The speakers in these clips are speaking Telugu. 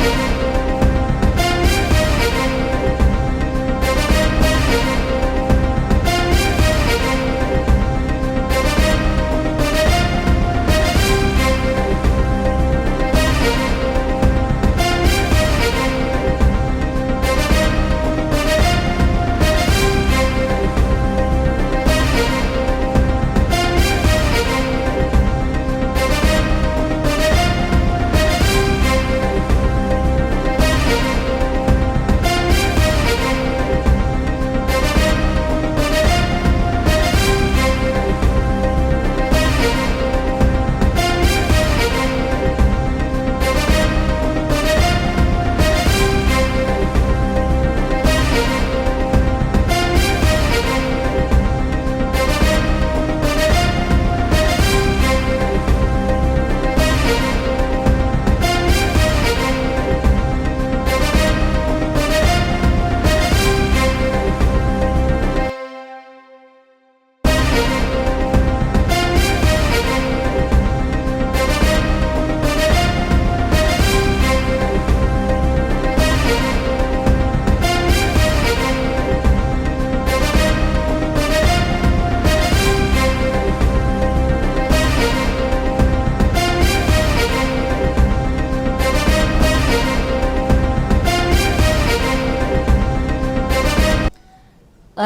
Музика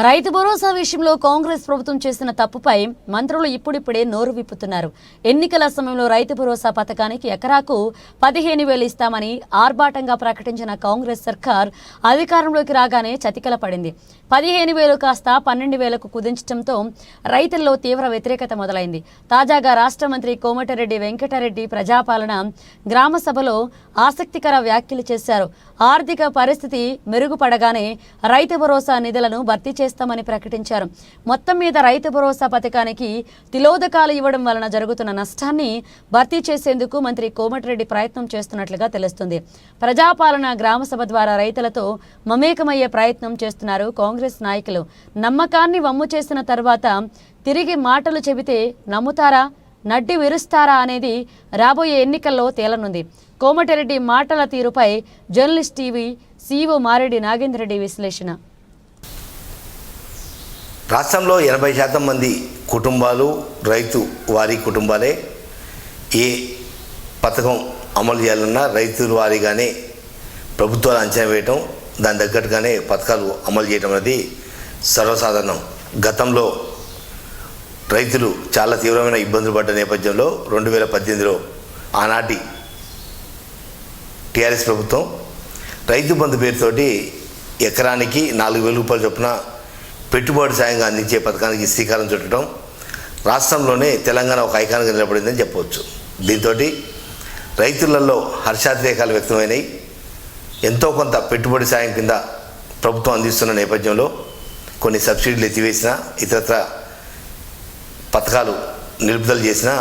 రైతు భరోసా విషయంలో కాంగ్రెస్ ప్రభుత్వం చేసిన తప్పుపై మంత్రులు ఇప్పుడిప్పుడే నోరు విప్పుతున్నారు. ఎన్నికల సమయంలో రైతు భరోసా పథకానికి ఎకరాకు పదిహేను వేలు ఇస్తామని ఆర్భాటంగా ప్రకటించిన కాంగ్రెస్ సర్కార్ అధికారంలోకి రాగానే చతికిల పడింది. పదిహేను వేలు కాస్త పన్నెండు వేలకు కుదించడంతో రైతుల్లో తీవ్ర వ్యతిరేకత మొదలైంది. తాజాగా రాష్ట్ర మంత్రి కోమటిరెడ్డి వెంకటరెడ్డి ప్రజాపాలన గ్రామ సభలో ఆసక్తికర వ్యాఖ్యలు చేశారు. ఆర్థిక పరిస్థితి మెరుగుపడగానే రైతు భరోసా నిధులను భర్తీ చేస్తామని ప్రకటించారు. మొత్తం మీద రైతు భరోసా పథకానికి తిలోదకాలు ఇవ్వడం వలన జరుగుతున్న నష్టాన్ని భర్తీ చేసేందుకు మంత్రి కోమటిరెడ్డి ప్రయత్నం చేస్తున్నట్లుగా తెలుస్తుంది. ప్రజాపాలన గ్రామ సభ ద్వారా రైతులతో మమేకమయ్యే ప్రయత్నం చేస్తున్నారు కాంగ్రెస్ నాయకులు. నమ్మకాన్ని వమ్ము చేసిన తర్వాత తిరిగి మాటలు చెబితే నమ్ముతారా? నడ్డి విరుస్తారా అనేది రాబోయే ఎన్నికల్లో తేలనుంది. కోమటిరెడ్డి మాటల తీరుపై journalist TV CO Mareddy Nagendrareddy విశ్లేషణ. రాష్ట్రంలో ఎనభై శాతం మంది కుటుంబాలు రైతు వారి కుటుంబాలే ఏ పథకం అమలు చేయాలన్నా రైతుల వారిగానే ప్రభుత్వాలు అంచనా వేయటం దాని తగ్గట్టుగానే పథకాలు అమలు చేయడం అనేది సర్వసాధారణం. గతంలో రైతులు చాలా తీవ్రమైన ఇబ్బందులు పడ్డ నేపథ్యంలో రెండు వేల పద్దెనిమిదిలో ఆనాటి టీఆర్ఎస్ ప్రభుత్వం రైతు బంధు పేరుతోటి ఎకరానికి నాలుగు వేల రూపాయల చొప్పున పెట్టుబడి సాయంగా అందించే పథకానికి శ్రీకారం చుట్టడం రాష్ట్రంలోనే తెలంగాణ ఒక ఐకాన్గా నిలబడిందని చెప్పవచ్చు. దీంతో రైతులలో హర్షాతిరేకాలు వ్యక్తమైనాయి. ఎంతో కొంత పెట్టుబడి సాయం కింద ప్రభుత్వం అందిస్తున్న నేపథ్యంలో కొన్ని సబ్సిడీలు ఎత్తివేసిన ఇతరత్ర పథకాలు నిలుపుదల చేసిన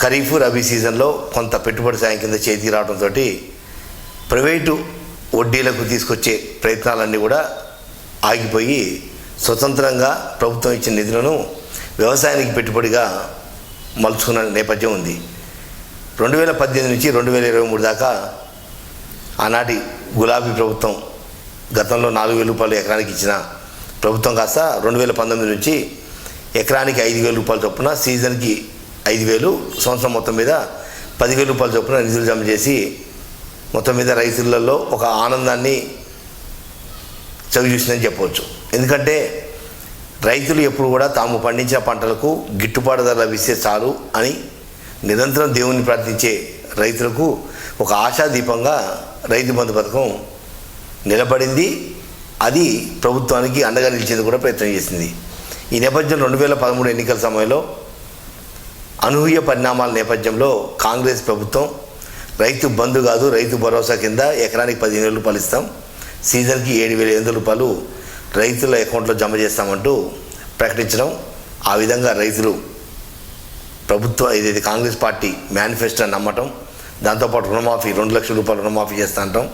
ఖరీఫ్ రబీ సీజన్లో కొంత పెట్టుబడి సాయం కింద చేతికి రావడంతో ప్రైవేటు వడ్డీలకు తీసుకొచ్చే ప్రయత్నాలన్నీ కూడా ఆగిపోయి స్వతంత్రంగా ప్రభుత్వం ఇచ్చిన నిధులను వ్యవసాయానికి పెట్టుబడిగా మలుచుకున్న నేపథ్యం ఉంది. రెండు వేల పద్దెనిమిది నుంచి రెండు వేల ఇరవై మూడు దాకా ఆనాటి గులాబీ ప్రభుత్వం గతంలో నాలుగు వేల రూపాయలు ఎకరానికి ఇచ్చిన ప్రభుత్వం కాస్త రెండు వేల పంతొమ్మిది నుంచి ఎకరానికి ఐదు వేల రూపాయల చొప్పున సీజన్కి ఐదు వేలు సంవత్సరం మొత్తం మీద పదివేల రూపాయల చొప్పున నిధులు జమ చేసి మొత్తం మీద రైతులలో ఒక ఆనందాన్ని చవి చూసిందని చెప్పవచ్చు. ఎందుకంటే రైతులు ఎప్పుడు కూడా తాము పండించిన పంటలకు గిట్టుబాటు ధర లభిస్తే చాలు అని నిరంతరం దేవుని ప్రార్థించే రైతులకు ఒక ఆశాదీపంగా రైతు బంధు పథకం నిలబడింది. అది ప్రభుత్వానికి అండగా నిలిచేందుకు కూడా ప్రయత్నం చేసింది. ఈ నేపథ్యంలో రెండు వేల పదమూడు ఎన్నికల సమయంలో అనూహ్య పరిణామాల నేపథ్యంలో కాంగ్రెస్ ప్రభుత్వం రైతు బంధు కాదు రైతు భరోసా కింద ఎకరానికి పదిహేను వేల రూపాయలు ఇస్తాం. సీజన్కి ఏడు వేల ఎనిమిది రూపాయలు రైతుల అకౌంట్లో జమ చేస్తామంటూ ప్రకటించడం. ఆ విధంగా రైతులు ప్రభుత్వ ఏదైతే కాంగ్రెస్ పార్టీ మేనిఫెస్టో నమ్మటం దాంతోపాటు రుణమాఫీ రెండు లక్షల రూపాయలు రుణమాఫీ చేస్తా అంటాం.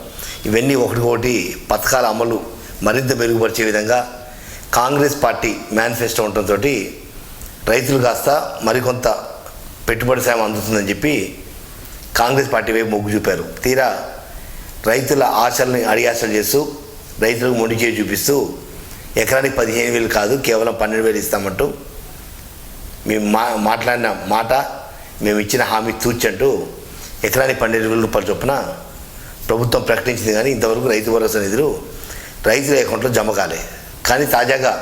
ఇవన్నీ ఒకటికొకటి పథకాల అమలు మరింత మెరుగుపరిచే విధంగా కాంగ్రెస్ పార్టీ మేనిఫెస్టో ఉండటంతో రైతులు కాస్త మరికొంత పెట్టుబడి సాయం అందుతుందని చెప్పి కాంగ్రెస్ పార్టీ వైపు మొగ్గు చూపారు. తీరా రైతుల ఆశల్ని అడియాసలు చేస్తూ రైతులకు మొండి చేయి చూపిస్తూ ఎకరానికి పదిహేను వేలు కాదు కేవలం పన్నెండు వేలు ఇస్తామంటూ మేము మా మాట్లాడిన మాట మేము ఇచ్చిన హామీ తూచంటూ ఎకరానికి పన్నెండు వేల రూపాయల చొప్పున ప్రభుత్వం ప్రకటించింది కానీ ఇంతవరకు రైతు భరోసా నిధులు రైతుల అకౌంట్లో జమ కాలే. కానీ తాజాగా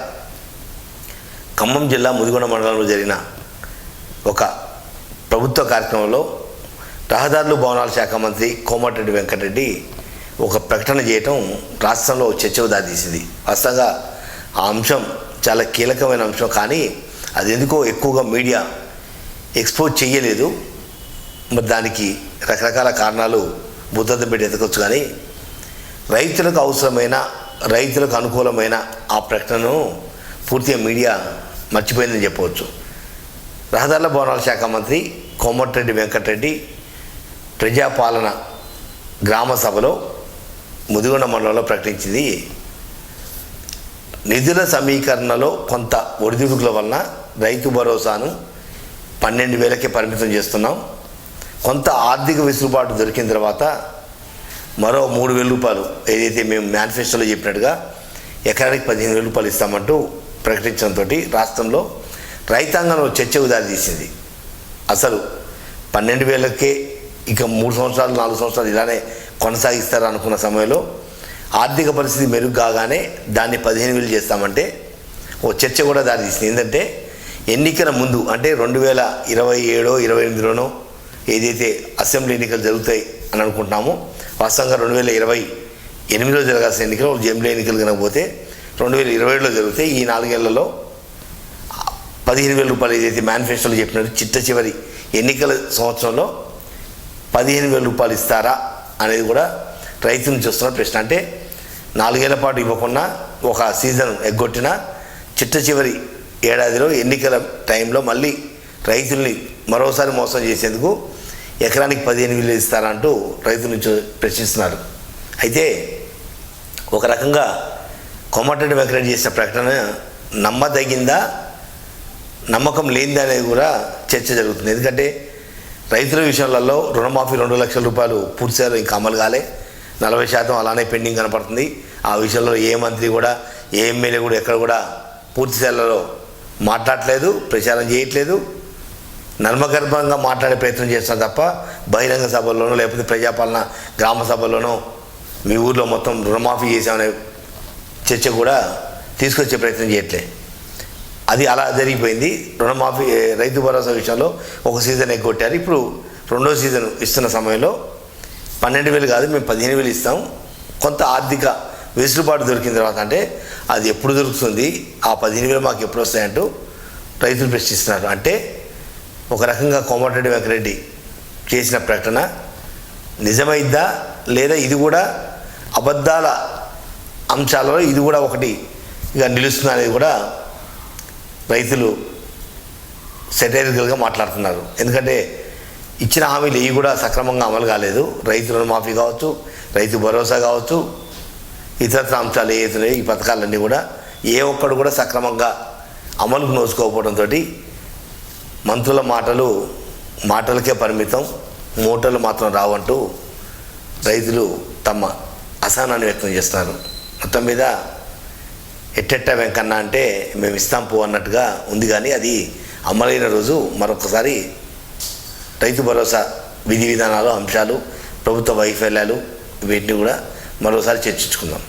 ఖమ్మం జిల్లా ముదిగొండ మండలంలో జరిగిన ఒక ప్రభుత్వ కార్యక్రమంలో రహదారులు భవనాల శాఖ మంత్రి కోమటిరెడ్డి వెంకటరెడ్డి ఒక ప్రకటన చేయటం రాష్ట్రంలో చర్చకు దారితీసింది. వాస్తవంగా ఆ అంశం చాలా కీలకమైన అంశం కానీ అది ఎందుకో ఎక్కువగా మీడియా ఎక్స్పోజ్ చేయలేదు మరి దానికి రకరకాల కారణాలు బుద్ధత పెట్టి ఎతకొచ్చు కానీ రైతులకు అవసరమైన రైతులకు అనుకూలమైన ఆ ప్రకటనను పూర్తిగా మీడియా మర్చిపోయిందని చెప్పవచ్చు. రహదారుల భవనాల శాఖ మంత్రి కోమటిరెడ్డి వెంకటరెడ్డి ప్రజాపాలన గ్రామ సభలో ముదిగొండ మండలంలో ప్రకటించింది. నిధుల సమీకరణలో కొంత ఒడిదుడుకుల వలన రైతు భరోసాను పన్నెండు వేలకే పరిమితం చేస్తున్నాం. కొంత ఆర్థిక వెసులుబాటు దొరికిన తర్వాత మరో మూడు వేల రూపాయలు ఏదైతే మేము మేనిఫెస్టోలో చెప్పినట్టుగా ఎకరానికి పదిహేను వేల రూపాయలు ఇస్తామంటూ ప్రకటించడంతో రాష్ట్రంలో రైతాంగంలో చర్చకు దారితీసింది. అసలు పన్నెండు వేలకే ఇక మూడు సంవత్సరాలు నాలుగు సంవత్సరాలు ఇలానే కొనసాగిస్తారు అనుకున్న సమయంలో ఆర్థిక పరిస్థితి మెరుగు కాగానే దాన్ని పదిహేను వేలు చేస్తామంటే ఓ చర్చ కూడా దారితీసింది ఏంటంటే ఎన్నికల ముందు అంటే రెండు వేల ఇరవై ఏడో ఇరవై ఎనిమిదిలోనో ఏదైతే అసెంబ్లీ ఎన్నికలు జరుగుతాయి అని అనుకుంటున్నామో వాస్తవంగా రెండు వేల ఇరవై ఎనిమిదిలో జరగాల్సిన ఎన్నికలు జమిలీ ఎన్నికలు కనకపోతే రెండు వేల ఇరవై ఏడులో జరిగితే ఈ నాలుగేళ్ళలో పదిహేను వేల రూపాయలు ఏదైతే మేనిఫెస్టోలో చెప్పినట్టు చిట్ట చివరి ఎన్నికల సంవత్సరంలో పదిహేను వేల రూపాయలు ఇస్తారా అనేది కూడా రైతు నుంచి వస్తున్న ప్రశ్న. అంటే నాలుగేళ్ళ పాటు ఇవ్వకుండా ఒక సీజన్ ఎగ్గొట్టిన చిట్ట చివరి ఏడాదిలో ఎన్నికల టైంలో మళ్ళీ రైతుల్ని మరోసారి మోసం చేసేందుకు ఎకరానికి పదిహేను వేలు ఇస్తారంటూ రైతుల నుంచి ప్రశ్నిస్తున్నారు. అయితే ఒక రకంగా కొమ్మటెడ్డి వెంకరెడ్డి చేసిన ప్రకటన నమ్మదగిందా? నమ్మకం లేనిది అనేది కూడా చర్చ జరుగుతుంది. ఎందుకంటే రైతుల విషయాలలో రుణమాఫీ రెండు లక్షల రూపాయలు పూర్తి ఇంకా అమలు కాలే. నలభై శాతం అలానే పెండింగ్ కనపడుతుంది. ఆ విషయంలో ఏ మంత్రి కూడా ఏ ఎమ్మెల్యే కూడా ఎక్కడ కూడా పూర్తి స్థాయిలో మాట్లాడట్లేదు ప్రచారం చేయట్లేదు. నర్మగర్భంగా మాట్లాడే ప్రయత్నం చేస్తున్నారు తప్ప బహిరంగ సభల్లోనో లేకపోతే ప్రజాపాలన గ్రామ సభల్లోనో మీ ఊర్లో మొత్తం రుణమాఫీ చేసామనే చర్చ కూడా తీసుకొచ్చే ప్రయత్నం చేయట్లేదు అది అలా జరిగిపోయింది. రుణమాఫీ రైతు భరోసా విషయంలో ఒక సీజన్ ఎగ్గొట్టారు. ఇప్పుడు రెండో సీజన్ ఇస్తున్న సమయంలో పన్నెండు వేలు కాదు మేము పదిహేను వేలు ఇస్తాం. కొంత ఆర్థిక వెసులుబాటు దొరికిన తర్వాత అంటే అది ఎప్పుడు దొరుకుతుంది ఆ పదిహేను వేలు మాకు ఎప్పుడు వస్తాయంటూ రైతులు ప్రశ్నిస్తున్నారు. అంటే ఒక రకంగా కోమటిరెడ్డి వెంకరెడ్డి చేసిన ప్రకటన నిజమైద్దా లేదా ఇది కూడా అబద్ధాల అంశాలలో ఇది కూడా ఒకటి ఇక నిలుస్తుంది అనేది కూడా రైతులు సెటైరికల్గా మాట్లాడుతున్నారు. ఎందుకంటే ఇచ్చిన హామీలు ఇవి కూడా సక్రమంగా అమలు కాలేదు. రైతు రుణమాఫీ కావచ్చు రైతు భరోసా కావచ్చు ఇతరత్ర అంశాలు ఏవైతే ఈ పథకాలన్నీ కూడా ఏ ఒక్కడు కూడా సక్రమంగా అమలుకు నోచుకోకపోవడంతో మంత్రుల మాటలు మాటలకే పరిమితం మూటలు మాత్రం రావంటూ రైతులు తమ అసహనాన్ని వ్యక్తం చేస్తున్నారు. మొత్తం మీద ఎట్టెట్ట వెంకన్న అంటే మేము ఇస్తాం పో అన్నట్టుగా ఉంది కానీ అది అమలైన రోజు మరొకసారి రైతు భరోసా విధి విధానాలు అంశాలు ప్రభుత్వ వైఫల్యాలు వీటిని కూడా మరోసారి చర్చించుకుందాం.